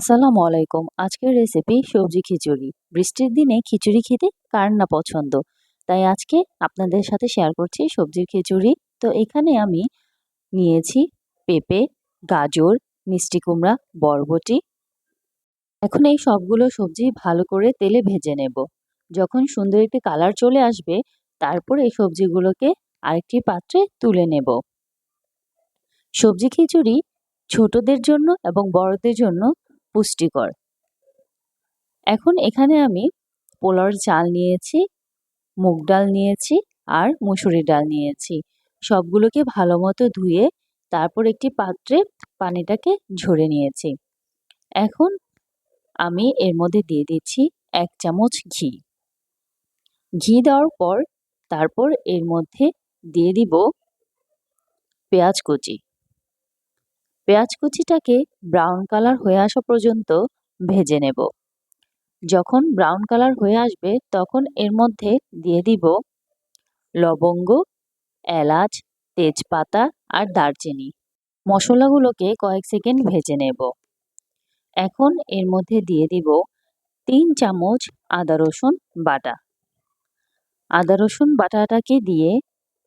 আসসালামু আলাইকুম। আজকের রেসিপি সবজি খিচুড়ি। বৃষ্টির দিনে খিচুড়ি খেতে কার না পছন্দ? তাই আজকে আপনাদের সাথে শেয়ার করছি সবজির খিচুড়ি। তো এখানে আমি নিয়েছি পেঁপে, গাজর, মিষ্টি কুমড়া, বরবটি। এখন এই সবগুলো সবজি ভালো করে তেলে ভেজে নেব। যখন সুন্দর একটি কালার চলে আসবে, তারপর এই সবজিগুলোকে আরেকটি পাত্রে তুলে নেব। সবজি খিচুড়ি ছোটদের জন্য এবং বড়দের জন্য পুষ্টিকর। এখন এখানে আমি পোলাওর চাল নিয়েছি, মুগ ডাল নিয়েছি আর মুসুরি ডাল নিয়েছি। সবগুলোকে ভালো মতো ধুয়ে তারপর একটি পাত্রে পানিটাকে ঝরে নিয়েছি। এখন আমি এর মধ্যে দিয়ে দিচ্ছি এক চামচ ঘি। ঘি দেওয়ার পর তারপর এর মধ্যে দিয়ে দিব পেঁয়াজ কুচি। পেঁয়াজ কুচিটাকে ব্রাউন কালার হয়ে আসা পর্যন্ত ভেজে নেব। যখন ব্রাউন কালার হয়ে আসবে, তখন এর মধ্যে দিয়ে দিব লবঙ্গ, এলাচ, তেজপাতা আর দারচিনি। মশলাগুলোকে কয়েক সেকেন্ড ভেজে নেব। এখন এর মধ্যে দিয়ে দিব তিন চামচ আদা রসুন বাটা। আদা রসুন বাটাটাকে দিয়ে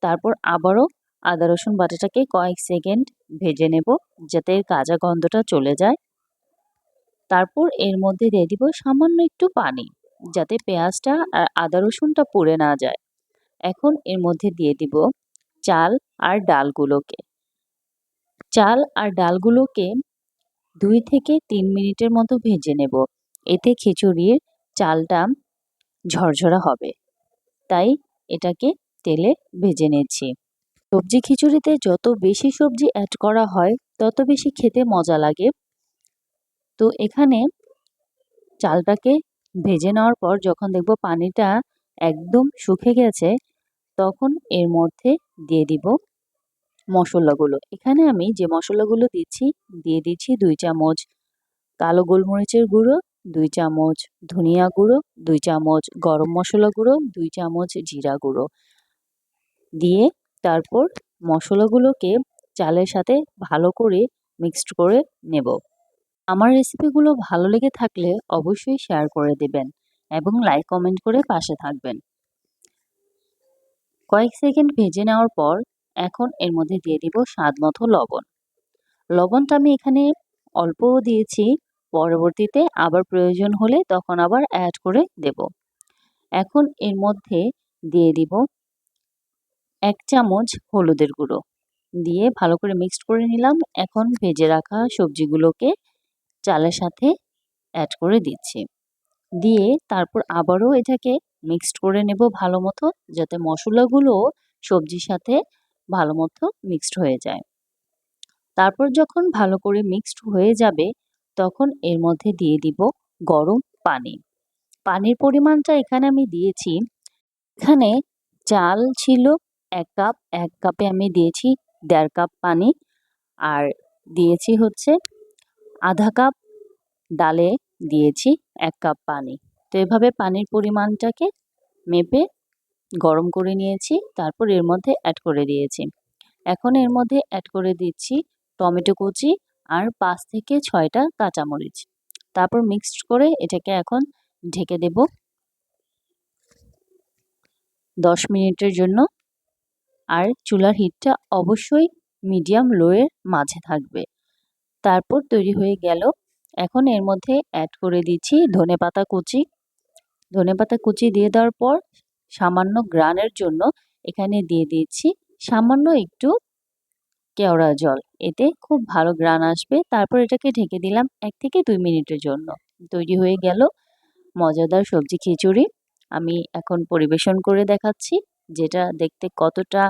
তারপর আবারও আদা, রসুন বাটাটাকে কয়েক সেকেন্ড ভেজে নেব যাতে কাঁচা গন্ধটা চলে যায়। তারপর এর মধ্যে দিয়ে দিব সামান্য একটু পানি যাতে পেঁয়াজটা আর আদা, রসুনটা পুড়ে না যায়। এখন এর মধ্যে দিয়ে দিব চাল আর ডালগুলোকে। চাল আর ডালগুলোকে দুই থেকে তিন মিনিটের মতো ভেজে নেব। এতে খিচুড়ির চালটা ঝরঝরা হবে। তাই এটাকে তেলে ভেজে নিচ্ছি। সবজি খিচুড়িতে যত বেশি সবজি অ্যাড করা হয়, তত বেশি খেতে মজা লাগে। তো এখানে চালটাকে ভেজে নেওয়ার পর যখন দেখব পানিটা একদম শুকে গেছে, তখন এর মধ্যে দিয়ে দিব মশলাগুলো। এখানে আমি যে মশলাগুলো দিচ্ছি, দিয়ে দিচ্ছি দুই চামচ কালো গোলমরিচের গুঁড়ো, দুই চামচ ধনিয়া গুঁড়ো, দুই চামচ গরম মশলা গুঁড়ো, দুই চামচ জিরা গুঁড়ো। দিয়ে তারপর মশলাগুলোকে চালের সাথে ভালো করে মিক্সড করে নেব। আমার রেসিপিগুলো ভালো লেগে থাকলে অবশ্যই শেয়ার করে দেবেন এবং লাইক কমেন্ট করে পাশে থাকবেন। কয়েক সেকেন্ড ভেজে নেওয়ার পর এখন এর মধ্যে দিয়ে দিব স্বাদ মতো লবণ। লবণটা আমি এখানে অল্প দিয়েছি, পরবর্তীতে আবার প্রয়োজন হলে তখন আবার অ্যাড করে দেব। এখন এর মধ্যে দিয়ে দিব এক চামচ হলুদের গুঁড়ো দিয়ে ভালো করে মিক্সড করে নিলাম। এখন ভেজে রাখা সবজিগুলোকে চালের সাথে অ্যাড করে দিচ্ছি। দিয়ে তারপর আবারও এটাকে মিক্সড করে নেব ভালো মতো, যাতে মশলাগুলো সবজির সাথে ভালো মতো মিক্সড হয়ে যায়। তারপর যখন ভালো করে মিক্সড হয়ে যাবে, তখন এর মধ্যে দিয়ে দিব গরম পানি। পানির পরিমাণটা এখানে আমি দিয়েছি। এখানে চাল ছিল এক কাপ, এক কাপে আমি দিয়েছি দেড় কাপ পানি। আর দিয়েছি হচ্ছে আধা কাপ ডালে দিয়েছি এক কাপ পানি। তো এভাবে পানির পরিমাণটাকে মেপে গরম করে নিয়েছি, তারপর এর মধ্যে অ্যাড করে দিয়েছি। এখন এর মধ্যে অ্যাড করে দিচ্ছি টমেটো কুচি আর পাঁচ থেকে ছয়টা কাঁচামরিচ। তারপর মিক্সড করে এটাকে এখন ঢেকে দেব। দশ মিনিটের জন্য আর চুলার হিটটা অবশ্যই মিডিয়াম লোয়ের মাঝে থাকবে। তারপর তৈরি হয়ে গেল। এখন এর মধ্যে অ্যাড করে দিচ্ছি ধনে পাতা কুচি। ধনে পাতা কুচি দিয়ে দেওয়ার পর সামান্য গ্রানের জন্য এখানে দিয়ে দিচ্ছি সামান্য একটু কেওড়া জল। এতে খুব ভালো গ্রান আসবে। তারপর এটাকে ঢেকে দিলাম এক থেকে দুই মিনিটের জন্য। তৈরি হয়ে গেল মজাদার সবজি খিচুড়ি। আমি এখন পরিবেশন করে দেখাচ্ছি। যেটা দেখতে কতটা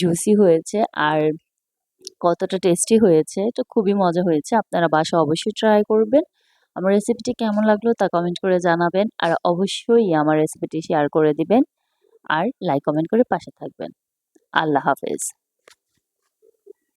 জুসি হয়েছে আর কতটা টেস্টি হয়েছে, তো খুবই মজা হয়েছে। আপনারা বাসা অবশ্যই ট্রাই করবেন। আমার রেসিপিটি কেমন লাগল তা কমেন্ট করে জানাবেন আর অবশ্যই আমার রেসিপিটি শেয়ার করে দিবেন আর লাইক কমেন্ট করে পাশে থাকবেন। আল্লাহ হাফেজ।